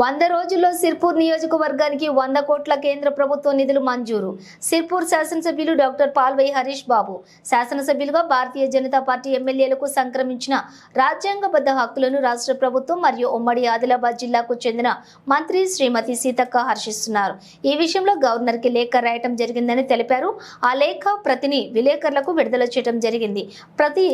వంద రోజుల్లో సిర్పూర్ నియోజకవర్గానికి వంద కోట్ల కేంద్ర ప్రభుత్వ నిధులు మంజూరు. సిర్పూర్ శాసనసభ్యులు డాక్టర్ పాల్వై హరీష్ బాబు. శాసనసభ్యులుగా భారతీయ జనతా పార్టీ ఎమ్మెల్యేలకు సంక్రమించిన రాజ్యాంగబద్ధ హక్కులను రాష్ట్ర ప్రభుత్వం మరియు ఉమ్మడి ఆదిలాబాద్ జిల్లాకు చెందిన మంత్రి శ్రీమతి సీతక్క హర్షిస్తున్నారు. ఈ విషయంలో గవర్నర్కి లేఖ రాయటం జరిగిందని తెలిపారు. ఆ లేఖ ప్రతిని విలేకరులకు విడుదల చేయడం జరిగింది. ప్రతి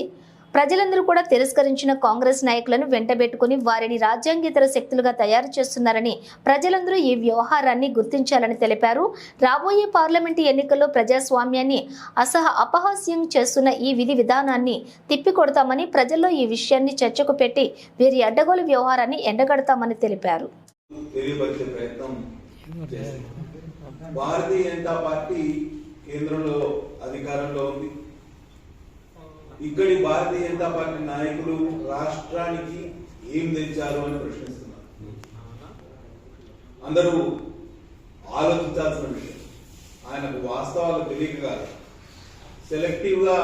ప్రజలందరూ కూడా తిరస్కరించిన కాంగ్రెస్ నాయకులను వెంటబెట్టుకుని వారిని రాజ్యాంగేతర శక్తులుగా తయారు చేస్తున్నారని ప్రజలందరూ ఈ వ్యవహారాన్ని గుర్తించాలని తెలిపారు. రాబోయే పార్లమెంటు ఎన్నికల్లో ప్రజాస్వామ్యాన్ని అసహ అపహాస్యం చేస్తున్న ఈ విధి విధానాన్ని తిప్పికొడతామని ప్రజల్లో ఈ విషయాన్ని చర్చకు పెట్టి వీరి అడ్డగోలు వ్యవహారాన్ని ఎండగడతామని తెలిపారు. భారతీయ జనతా పార్టీ కేంద్రంలో అధికారంలో ఉంది. ఇక్కడి భారతీయ జనతా పార్టీ నాయకులు రాష్ట్రానికి ఏం తెచ్చారు అని ప్రశ్నిస్తున్నారు. అందరూ ఆలోచించాల్సిన విషయం. ఆయనకు వాస్తవాలు తెలియక కాదు. సెలెక్టివ్గా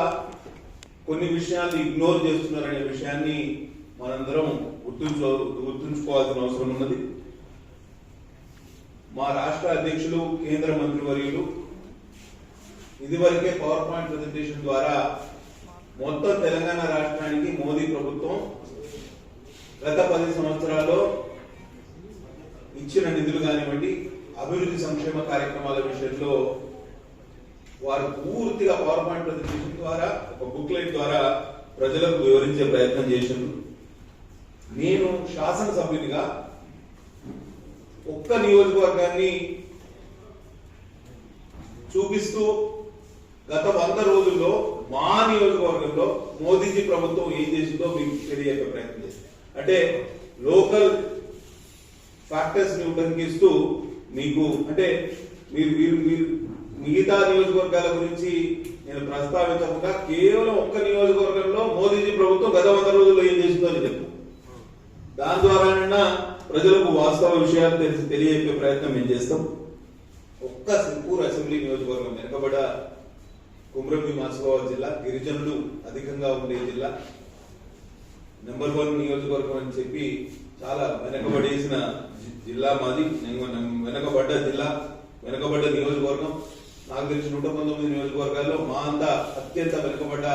కొన్ని విషయాలు ఇగ్నోర్ చేస్తున్నారనే విషయాన్ని మనందరం గుర్తుంచు గుర్తుంచుకోవాల్సిన అవసరం ఉన్నది. మా రాష్ట్ర అధ్యక్షులు కేంద్ర మంత్రివర్యులు ఇదివరకే పవర్ పాయింట్ ప్రజెంటేషన్ ద్వారా మొత్తం తెలంగాణ రాష్ట్రానికి మోదీ ప్రభుత్వం గత పది సంవత్సరాల్లో ఇచ్చిన నిధులు కానివ్వండి అభివృద్ధి సంక్షేమ కార్యక్రమాల విషయంలో వారు పూర్తిగా పవర్ పాయింట్ ప్రజెంటేషన్ ద్వారా ఒక బుక్లెట్ ద్వారా ప్రజలకు వివరించే ప్రయత్నం చేసిండ్రు. నేను శాసనసభ్యునిగా ఒక్క నియోజకవర్గాన్ని చూపిస్తూ గత వంద రోజుల్లో మా నియోజకవర్గంలో మోదీజీ ప్రభుత్వం ఏం చేసిందో మీకు తెలియజేసే ప్రయత్నం చేసింది. అంటే లోకల్ ఫ్యాక్టర్స్ని ఉటంకిస్తూ మీకు అంటే మీరు మీరు మీరు మిగతా నియోజకవర్గాల గురించి నేను ప్రస్తావించకుండా కేవలం ఒక్క నియోజకవర్గంలో మోదీజీ ప్రభుత్వం గత వంద రోజుల్లో ఏం చేసిందో అని చెప్పు. దాని ద్వారానైనా ప్రజలకు వాస్తవ విషయాలు తెలిసి తెలియజెప్పే ప్రయత్నం మేము చేస్తాం? ఒక్క సింపూర్ అసెంబ్లీ నియోజకవర్గం వెనుకబడ కుమ్రంబి మాసిబాబాద్ జిల్లా గిరిజనులు అధికంగా ఉండే జిల్లా. నెంబర్ వన్ నియోజకవర్గం అని చెప్పి చాలా వెనకబడేసిన జిల్లా మాది. వెనకబడ్డ జిల్లా వెనకబడ్డ నియోజకవర్గం. నాకు తెలిసి నూట పంతొమ్మిది నియోజకవర్గాల్లో మా అంతా అత్యంత వెనుకబడ్డ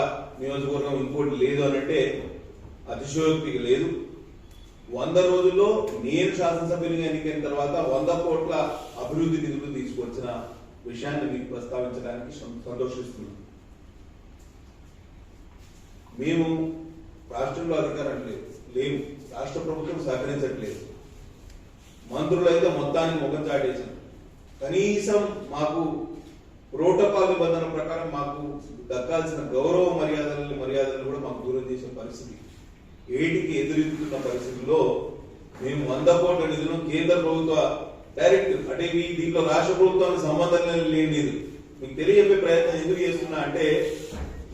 నియోజకవర్గం ఇంకోటి లేదు అనంటే అంటే అతిశయోక్తికి లేదు. వంద రోజుల్లో నేను శాసనసభ్యునిగా ఎన్నికైన తర్వాత వంద కోట్ల అభివృద్ధి నిధులు తీసుకొచ్చిన విషయాన్ని మీకు ప్రస్తావించడానికి సం- సంతోషిస్తున్నాను మేము రాష్ట్రంలో అధికారం లేదు లేము రాష్ట్ర ప్రభుత్వం సహకరించట్లేదు. మంత్రులు అయితే మొత్తాన్ని ముఖం చాటేశారు. కనీసం మాకు ప్రోటోకాల్ నిబంధన ప్రకారం మాకు దక్కాల్సిన గౌరవ మర్యాదలు మర్యాదలు కూడా మాకు దూరం చేసే పరిస్థితి. ఏటికి ఎదురెత్తుతున్న పరిస్థితుల్లో మేము వంద కోట్ల నిధులను కేంద్ర ప్రభుత్వ డైరెక్ట్ అంటే ఈ దీంట్లో రాష్ట్ర ప్రభుత్వానికి సంబంధం లేని మీకు తెలియజెప్పే ప్రయత్నం ఎందుకు చేస్తున్నా అంటే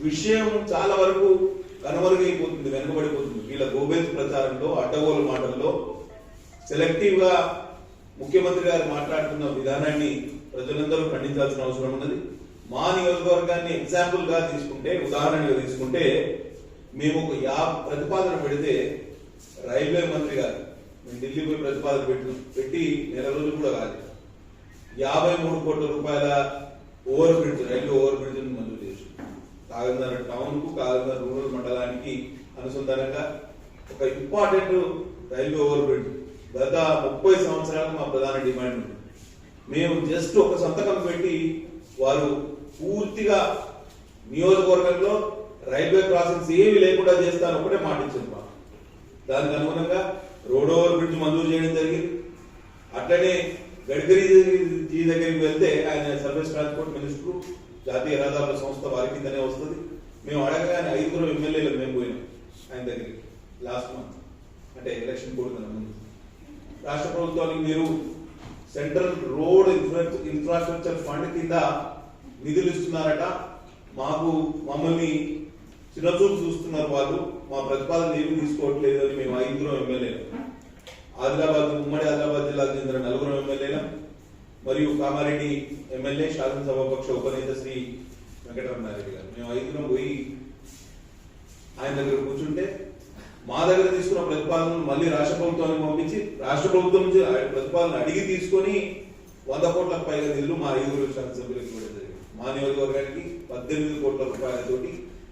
విషయం చాలా వరకు కనుమరుగైపోతుంది వెనుకబడిపోతుంది. వీళ్ళ గోబెల్స్ ప్రచారంలో అడ్డగోలు మాటల్లో సెలెక్టివ్గా ముఖ్యమంత్రి గారు మాట్లాడుతున్న విధానాన్ని ప్రజలందరూ ఖండించాల్సిన అవసరం ఉన్నది. మా నియోజకవర్గాన్ని ఎగ్జాంపుల్గా తీసుకుంటే ఉదాహరణగా తీసుకుంటే మేము ఒక యా ప్రతిపాదన పెడితే రైల్వే మంత్రి గారు మేము ఢిల్లీ పోయి ప్రతిపాదన పెట్టి పెట్టి నెల రోజులు కూడా కాదు యాభై మూడు కోట్ల రూపాయల over bridge railway over bridge మంజూరు చేసి కాగందర టౌన్కు కాగందర రూరల్ మండలానికి అనుసంధానంగా ఒక ఇంపార్టెంట్ రైల్వే ఓవర్ బ్రిడ్జ్ గత ముప్పై సంవత్సరాలకు మా ప్రధాన డిమాండ్ ఉంది. మేము జస్ట్ ఒక సంతకం పెట్టి వారు పూర్తిగా నియోజకవర్గంలో రైల్వే క్రాసింగ్స్ ఏమి లేకుండా చేస్తాను ఒకటే మాట ఇచ్చింది మాకు. దానికి అనుగుణంగా రోడ్ ఓవర్ బ్రిడ్జ్ మంజూరు చేయడం జరిగింది. అట్లనే గడ్కరీ జీ దగ్గరికి వెళ్తే ఆయన సర్వీస్ ట్రాన్స్పోర్ట్ మినిస్టర్ జాతీయ రహదారుల సంస్థ వారి కిందనే వస్తుంది. మేము అడగగానే ఐదుగురు ఎమ్మెల్యేలు మేము పోయినాం ఆయన దగ్గరికి లాస్ట్ మంత్. అంటే ఎలక్షన్ కోడ్ ముందు. రాష్ట్ర ప్రభుత్వానికి మీరు సెంట్రల్ రోడ్ ఇన్ఫ్రాస్ట్రక్చర్ ఫండ్ కింద నిధులు ఇస్తున్నారట. మాకు మమ్మల్ని చిన్నచూపు చూస్తున్నారు వాళ్ళు. మా ప్రతిపాదన ఏమి తీసుకోవట్లేదు అని మేము ఐదుగురం ఎమ్మెల్యేలు ఆదిలాబాద్ ఉమ్మడి ఆదిలాబాద్ జిల్లాకు చెందిన నలుగురం ఎమ్మెల్యేల మరియు కామారెడ్డి ఎమ్మెల్యే శాసనసభాపక్ష ఉపనేత శ్రీ వెంకటరమణారెడ్డి గారు. మేము ఐదుగురం పోయి ఆయన దగ్గర కూర్చుంటే మా దగ్గర తీసుకున్న ప్రతిపాదనలు మళ్ళీ రాష్ట్ర ప్రభుత్వానికి పంపించి రాష్ట్ర ప్రభుత్వం నుంచి ఆ ప్రతిపాదన అడిగి తీసుకొని వంద కోట్లకు పైగా నిధులు మా ఐదుగురు శాసనసభ్యులకు ఇవ్వడం జరిగింది. మా నియోజకవర్గానికి పద్దెనిమిది కోట్ల రూపాయలతోటి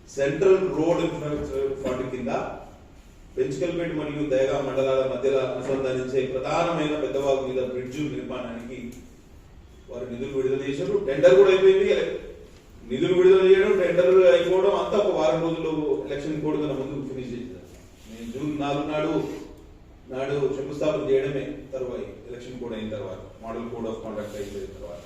సెంట్రల్ రోడ్ ఇన్ఫ్రాస్ట్రక్చర్ ఫండ్ కింద పెంచుకల్పేట మరియు దయగా మండలాల మధ్యలో అనుసంధానించే ప్రధానమైన పెద్దవాగు మీద బ్రిడ్జ్ నిర్మాణానికి వారు నిధులు విడుదల చేశారు. టెండర్ కూడా అయిపోయింది. నిధులు విడుదల చేయడం టెండర్ అయిపోవడం అంతా ఒక వారం రోజులు ఎలక్షన్ కోడ్ కన్నా ముందు ఫినిష్ చేశారు. నేను జూన్ నాలుగు నాడు నాడు శంకుస్థాపన చేయడమే తర్వాత ఎలక్షన్ కోడ్ అయిన తర్వాత మోడల్ కోడ్ ఆఫ్ కాండక్ట్ అయిపోయిన తర్వాత.